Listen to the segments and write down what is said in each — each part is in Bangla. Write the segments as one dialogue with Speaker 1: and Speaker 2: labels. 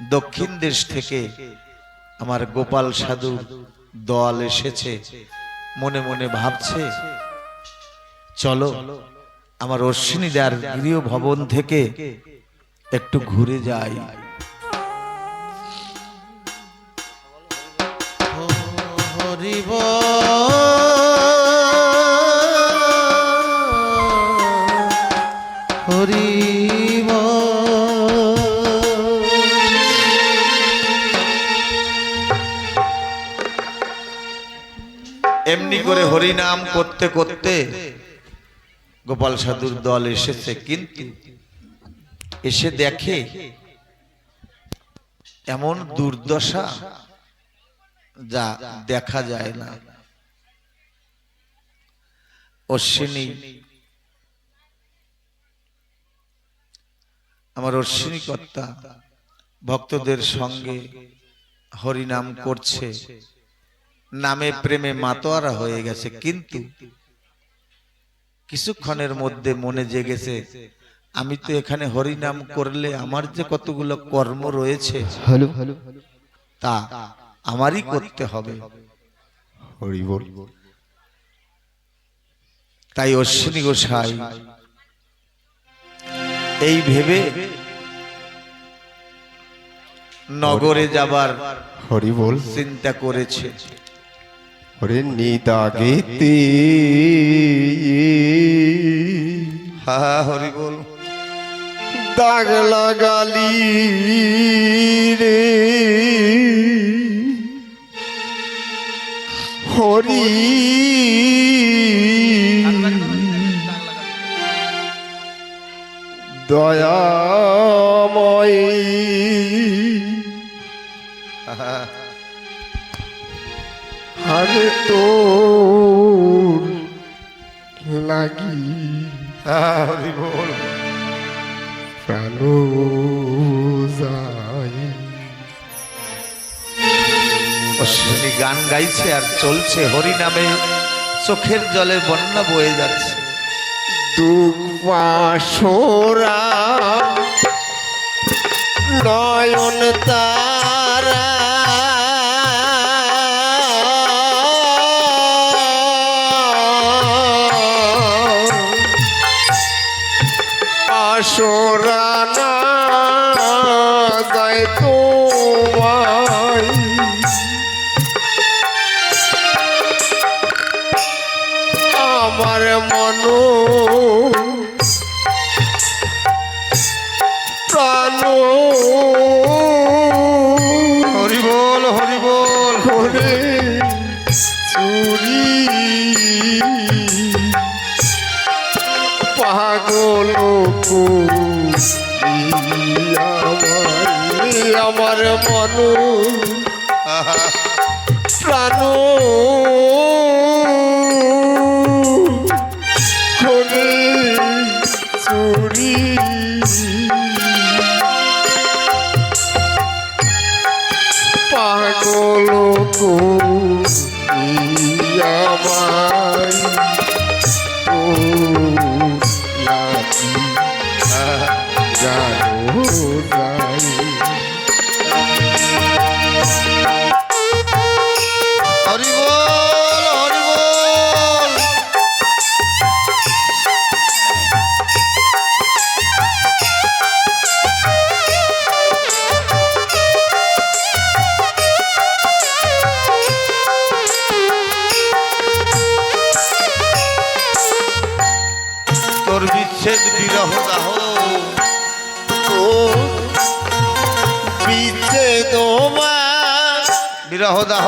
Speaker 1: দক্ষিণ দেশ থেকে আমার গোপাল সাধুর দল এসেছে। মনে মনে ভাবছে, চলো আমার অশ্বিনীদার গৃহ ভবন থেকে একটু ঘুরে যাই।
Speaker 2: হরিব
Speaker 1: এমনি করে হরিনাম করতে করতে গোপাল সাধুর দল এসেছে, কিন্তু এসে দেখে এমন দুর্দশা যা দেখা যায় না। অশ্বিনী, আমার অশ্বিনী কর্তা, ভক্তদের সঙ্গে হরিনাম করছে। নামে প্রেমে মাতোয়ারা হয়ে গেছে কিন্তু কিছুক্ষণের মধ্যে মনে জেগেছে আমি তো এখানে হরিনাম করলে আমার যে কতগুলো কর্ম রয়েছে তা আমারই করতে হবে। তাই অশ্বিনী গোসাই এই ভেবে নগরে যাবার
Speaker 2: হরি বল
Speaker 1: চিন্তা করেছে।
Speaker 2: হরে নিদাগেতে
Speaker 1: হা হা, হরি বল।
Speaker 2: দাগ লাগালি রে। হরি। দয়াময়। হরে তো লাগি
Speaker 1: বল।
Speaker 2: প্রাণ
Speaker 1: অশ্বিনী গান গাইছে আর চলছে হরি নামে চোখের জলে বন্যা বয়ে যাচ্ছে।
Speaker 2: দুঃখ পাশোরা নয়ন তারা আসরা আমার মন প্রাণ
Speaker 1: বিরহ দাহ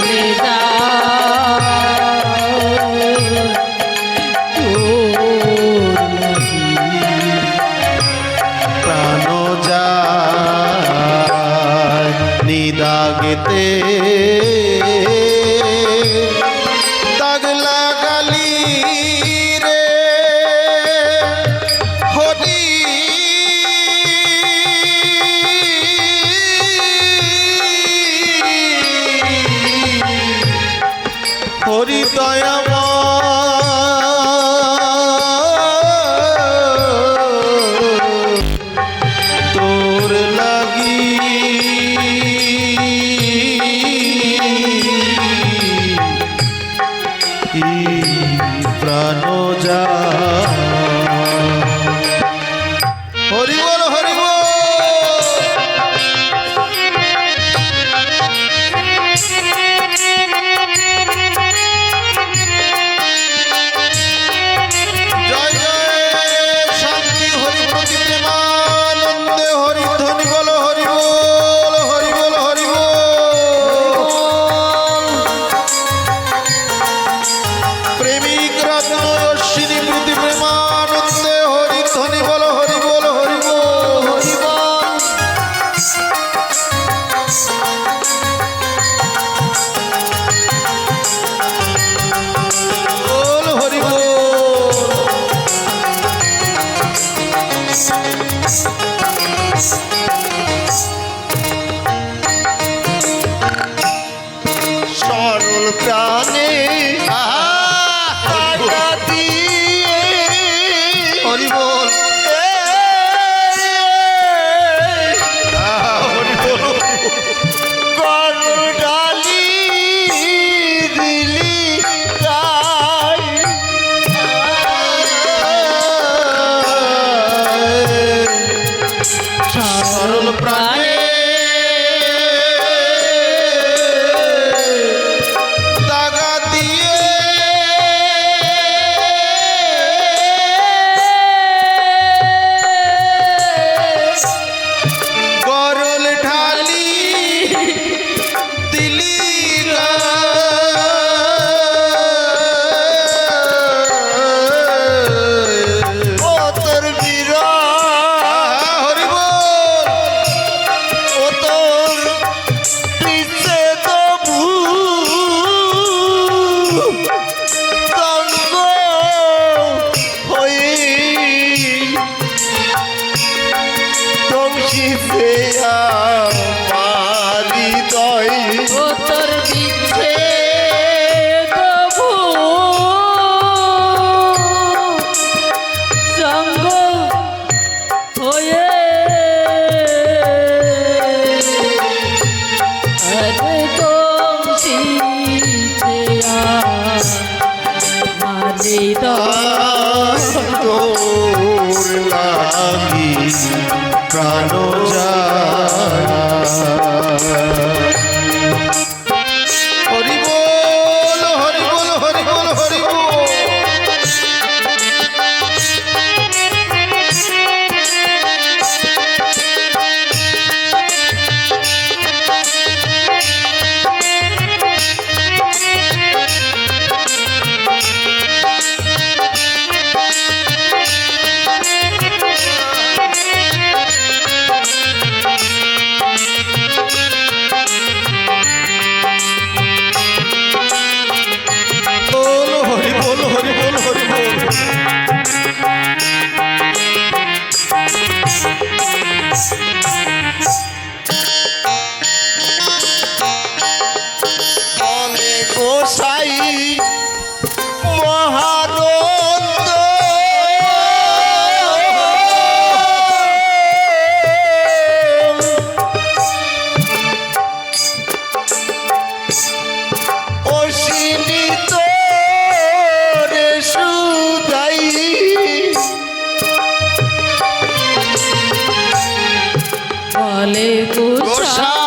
Speaker 3: চলে প্রাণ তোর লাগি প্রাণ হরি বলে কুষা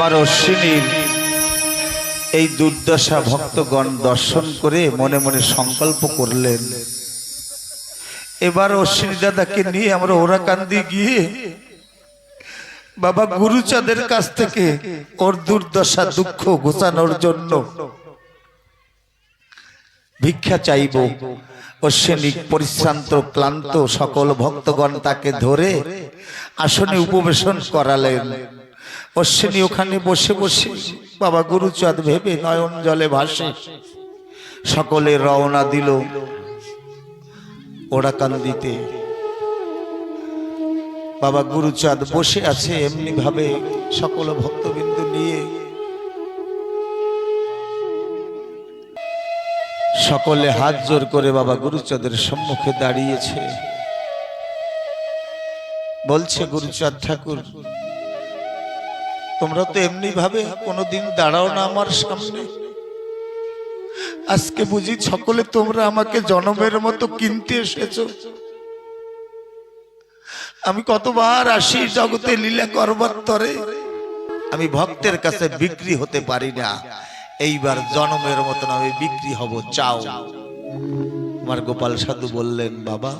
Speaker 2: আমার
Speaker 1: অশ্বিনীর এই দুর্দশা ভক্তগণ দর্শন করে মনে মনে সংকল্প করলেন। এবার অশ্বিনী দাদাকে নিয়ে আমরা ওরাকান্দি গিয়ে বাবা গুরুচাঁদের কাছ থেকে ওর দুর্দশা দুঃখ ঘোষানোর জন্য ভিক্ষা চাইব। অশ্বিনী পরিশ্রান্ত ক্লান্ত সকল ভক্তগণ তাকে ধরে আসনে উপবেশন করালেন। অশ্বিনী ওখানে বসে বসে বাবা গুরুচাঁদ ভেবে নয়ন জলে ভাসে। সকলে রওনা দিল ওড়াকান্দিতে। বাবা গুরুচাঁদ বসে আছে এমনি ভাবে সকল ভক্তবিন্দু নিয়ে। সকলে হাত জোর করে বাবা গুরুচাঁদের সম্মুখে দাঁড়িয়েছে। বলছে, গুরুচাঁদ ঠাকুর তোমরা তো এমনি ভাবে কোনোদিন দাঁড়াও না আমার সামনে। আজকে বুঝি সকলে তোমরা আমাকে জনমের মতো কিনতে এসেছ। আমি কতবার আসি জগতে লীলা করবার তরে। আমি ভক্তের কাছে বিক্রি হতে পারি না। এইবার জনমের মতন আমি বিক্রি হব, চাও। আমার গোপাল সাধু বললেন, বাবা,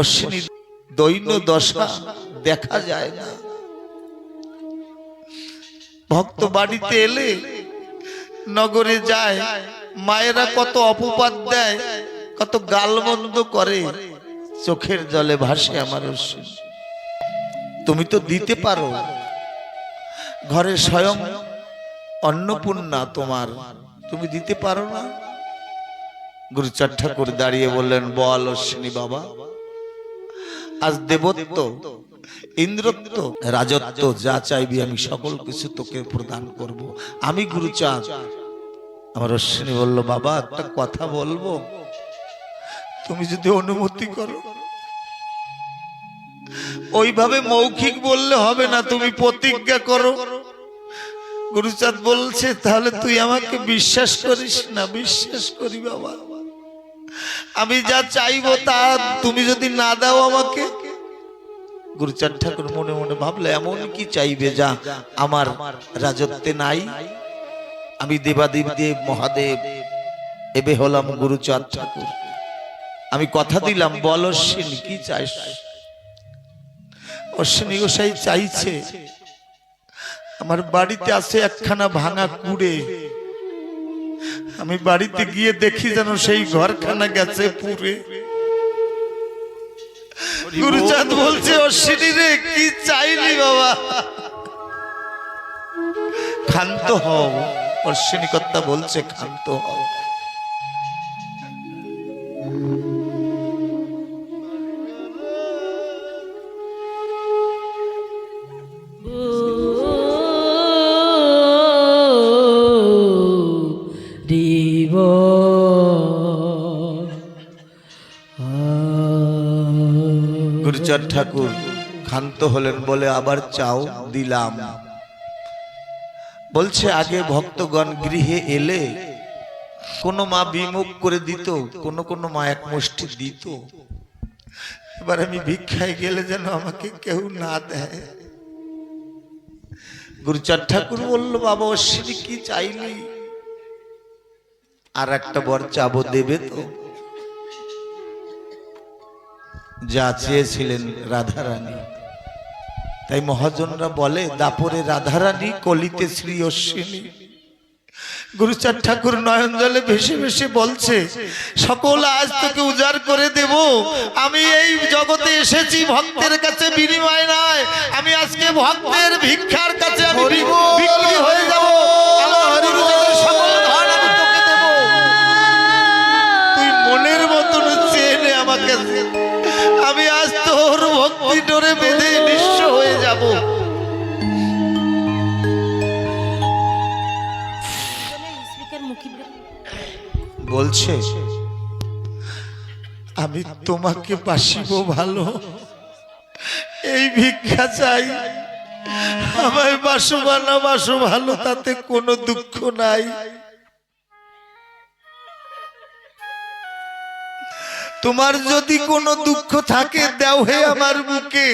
Speaker 1: অশ্বিনী দৈন্য দশা দেখা যায় না। ভক্ত বাড়িতে এলে নগরে যায়, মায়েরা কত অপবাদ দেয়, কত গালমন্দ করে। চোখের জলে ভাসে আমার তুমি তো দিতে পারো। ঘরে স্বয়ং অন্নপূর্ণা তোমার। তুমি দিতে পারো না? গুরুচার ঠাকুর দাঁড়িয়ে বললেন, বল অশ্বিনী বাবা, আজ দেবত্ব ইন্দ্রত্ব, রাজত্ব, যা চাইবি আমি সকল কিছু তোকে প্রদান করব। আমি গুরুচাঁদ আমার অশ্বিনী বলল, বাবা, একটা কথা বলব? তুমি যদি অনুমতি করো? ওইভাবে মৌখিক বললে হবে না, তুমি প্রতিজ্ঞা করো। গুরুচাঁদ বলছে, তাহলে তুই আমাকে বিশ্বাস করিস না? বিশ্বাস করি, বাবা। আমি যা চাইব তা তুমি যদি না দাও আমাকে গুরুচাঁদ ঠাকুর মনে মনে ভাবলে, এমন কি চাইবে যা আমার রাজত্বে নাই? আমি দেবাদেব দেব, মহাদেব, এবে হলাম গুরুচাঁদ ঠাকুর আমি কথা দিলাম, বল অশ্বিনী, কি চাইস? অশ্বিনী গোসাই চাইছে আমার বাড়িতে আছে একখানা ভাঙা কুড়ে। আমি বাড়িতে গিয়ে দেখি যেন সেই ঘরখানা গেছে পুরে গুরুচাঁদ বলছে অশ্বিনী রে কি চাইলি বাবা? ক্ষান্ত হও। অশ্বিনী কর্তা বলছে ক্ষান্ত হও। ঠাকুর, ক্ষান্ত হলেন বলে আবার চাও দিলাম। বলছে, আগে ভক্তগণ গৃহে এলে কোন মা বিমুখ করে দিত, কোন কোন মা এক মুষ্টি দিত। এবার আমি ভিক্ষায় গেলে যেন আমাকে কেউ না দেয়। গুরুচার ঠাকুর বলল, বাবা, অশ্বিনী কি চাইলি? আর একটা বর চাবো দেবে তো? যা চেয়েছিলেন রাধারানী। তাই মহাজনরা বলে দাপরে রাধারানী কলিতে শ্রী অশ্বিনী। গুরুচার ঠাকুর নয়ন জলে ভেসে ভেসে বলছে সকল আজ তোকে উজাড় করে দেব। আমি এই জগতে এসেছি ভক্তের কাছে বিনিময় নয়। আমি আজকে ভক্তের ভিক্ষার কাছে আমি বলছে, আমি তোমাকে বাসিব ভালো। এই ভিক্ষা চাই। আমায় বাসো বানা বাসো ভালো, তাতে কোনো দুঃখ নাই। তোমার যদি কোনো দুঃখ থাকে, দাও হে আমার বুকে।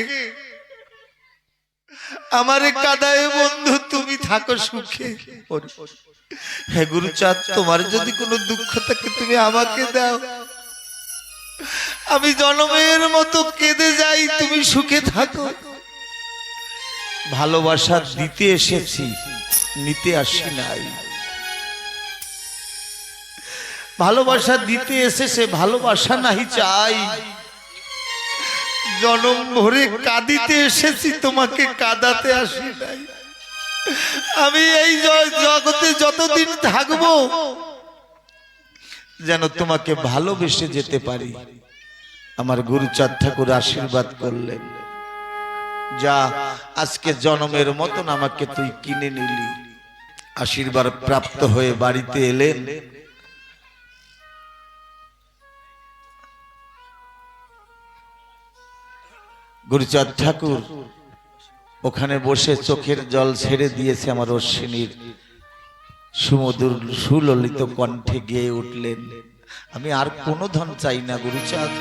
Speaker 1: আমারে কাদায় বন্ধু, তুমি থাকো সুখে। হে গুরুচাঁদ তোমার যদি কোনো দুঃখ থাকে, তুমি আমাকে দাও। আমি জনমের মতো কেঁদে যাই, তুমি সুখে থাকো। ভালোবাসা দিতে এসেছি, নিতে আসি নাই। ভালোবাসা দিতে এসেছে, ভালোবাসা নাহি চাই। জনম ভরে কাঁদিতে এসেছি, তোমাকে কাঁদাতে আসি নাই। আমি এই জগতে যতদিন থাকব, যেন তোমাকে ভালোবেসে যেতে পারি। আমার গুরুচাঁদ ঠাকুর আশীর্বাদ করলেন। যা আজকে জনমের মতন আমাকে তুই কিনে নিলি। আশীর্বাদ প্রাপ্ত হয়ে বাড়িতে এলেন। গুরুচাঁদ ঠাকুর, ওখানে বসে চোখের জল ছেড়ে দিয়েছে আমার অশ্বিনীর সুমধুর সুললিত কণ্ঠে গিয়ে উঠলেন। আমি আর কোনো ধন চাই না, গুরুচাঁদ।